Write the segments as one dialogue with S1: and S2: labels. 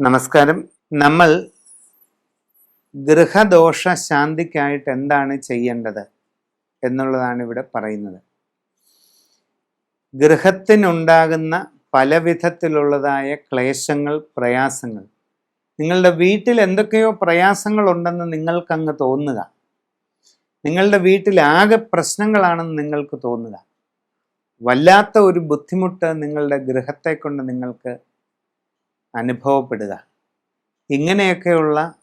S1: നമസ്കാരം. നമ്മൾ ഗൃഹദോഷ ശാന്തിക്കായിട്ട് എന്താണ് ചെയ്യേണ്ടത് എന്നുള്ളതാണ് ഇവിടെ പറയുന്നത്. ഗൃഹത്തിനുണ്ടാകുന്ന പല വിധത്തിലുള്ളതായ ക്ലേശങ്ങൾ പ്രയാസങ്ങൾ. നിങ്ങളുടെ വീട്ടിൽ എന്തൊക്കെയോ പ്രയാസങ്ങളുണ്ടെന്ന് നിങ്ങൾക്കങ്ങ് തോന്നുക. നിങ്ങളുടെ വീട്ടിൽ ആകെ പ്രശ്നങ്ങളാണെന്ന് നിങ്ങൾക്ക് തോന്നുക. വല്ലാത്ത ഒരു ബുദ്ധിമുട്ട് നിങ്ങളുടെ ഗൃഹത്തെ കൊണ്ട് നിങ്ങൾക്ക് അനുഭവപ്പെടുക. ഇങ്ങനെയൊക്കെയുള്ള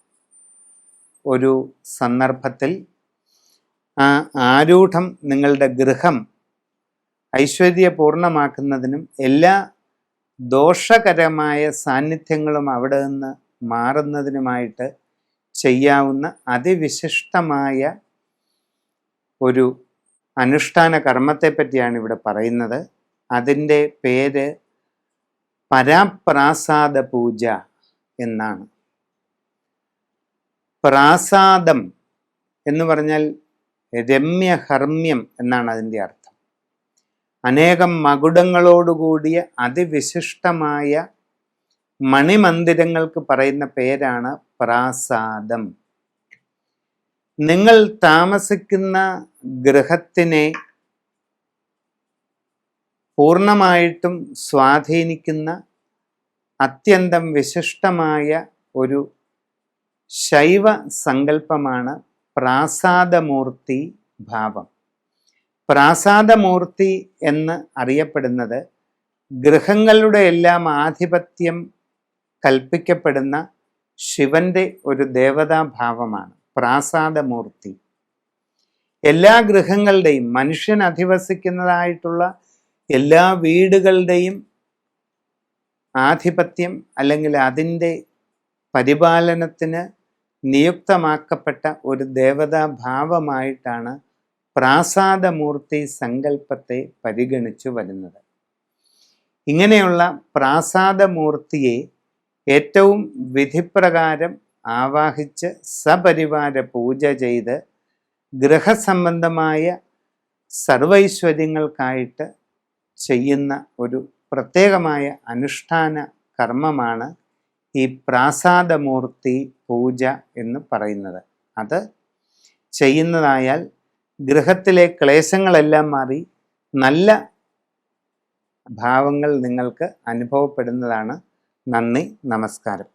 S1: ഒരു സന്ദർഭത്തിൽ ആ ആരൂഢം നിങ്ങളുടെ ഗൃഹം ഐശ്വര്യപൂർണമാക്കുന്നതിനും എല്ലാ ദോഷകരമായ സാന്നിധ്യങ്ങളും അവിടെ നിന്ന് മാറുന്നതിനുമായിട്ട് ചെയ്യാവുന്ന അതിവിശിഷ്ടമായ ഒരു അനുഷ്ഠാന കർമ്മത്തെ പറ്റിയാണ് ഇവിടെ പറയുന്നത്. അതിന്റെ പേര് പരാപ്രാസാദ പൂജ എന്നാണ്. പ്രാസാദം എന്ന് പറഞ്ഞാൽ രമ്യഹർമ്മ്യം എന്നാണ് അതിന്റെ അർത്ഥം. അനേകം മകുടങ്ങളോടുകൂടിയ അതിവിശിഷ്ടമായ മണിമന്ദിരങ്ങൾക്ക് പറയുന്ന പേരാണ് പ്രാസാദം. നിങ്ങൾ താമസിക്കുന്ന ഗൃഹത്തിനെ പൂർണമായിട്ടും സ്വാധീനിക്കുന്ന അത്യന്തം വിശിഷ്ടമായ ഒരു ശൈവ സങ്കല്പമാണ് പ്രാസാദമൂർത്തി ഭാവം. പ്രാസാദമൂർത്തി എന്ന് അറിയപ്പെടുന്നത് ഗൃഹങ്ങളുടെ എല്ലാം ആധിപത്യം കൽപ്പിക്കപ്പെടുന്ന ശിവന്റെ ഒരു ദേവതാഭാവമാണ് പ്രാസാദമൂർത്തി. എല്ലാ ഗൃഹങ്ങളുടെയും മനുഷ്യൻ അധിവസിക്കുന്നതായിട്ടുള്ള എല്ലാ വീടുകളുടെയും ആധിപത്യം അല്ലെങ്കിൽ അതിന്റെ പരിപാലനത്തിന് നിയുക്തമാക്കപ്പെട്ട ഒരു ദേവതാ ഭാവമായിട്ടാണ് പ്രാസാദമൂർത്തി സങ്കല്പത്തെ പരിഗണിച്ചു വരുന്നത്. ഇങ്ങനെയുള്ള പ്രാസാദമൂർത്തിയെ ഏറ്റവും വിധിപ്രകാരം ആവാഹിച്ച് സപരിവാര പൂജ ചെയ്ത് ഗൃഹസംബന്ധമായ സർവൈശ്വര്യങ്ങൾക്കായിട്ട് ചെയ്യുന്ന ഒരു പ്രത്യേകമായ അനുഷ്ഠാന കർമ്മമാണ് ഈ പ്രാസാദമൂർത്തി പൂജ എന്ന് പറയുന്നത്. അത് ചെയ്യുന്നതായാൽ ഗൃഹത്തിലെ ക്ലേശങ്ങളെല്ലാം മാറി നല്ല ഭാവങ്ങൾ നിങ്ങൾക്ക് അനുഭവപ്പെടുന്നതാണ്. നന്ദി നമസ്കാരം.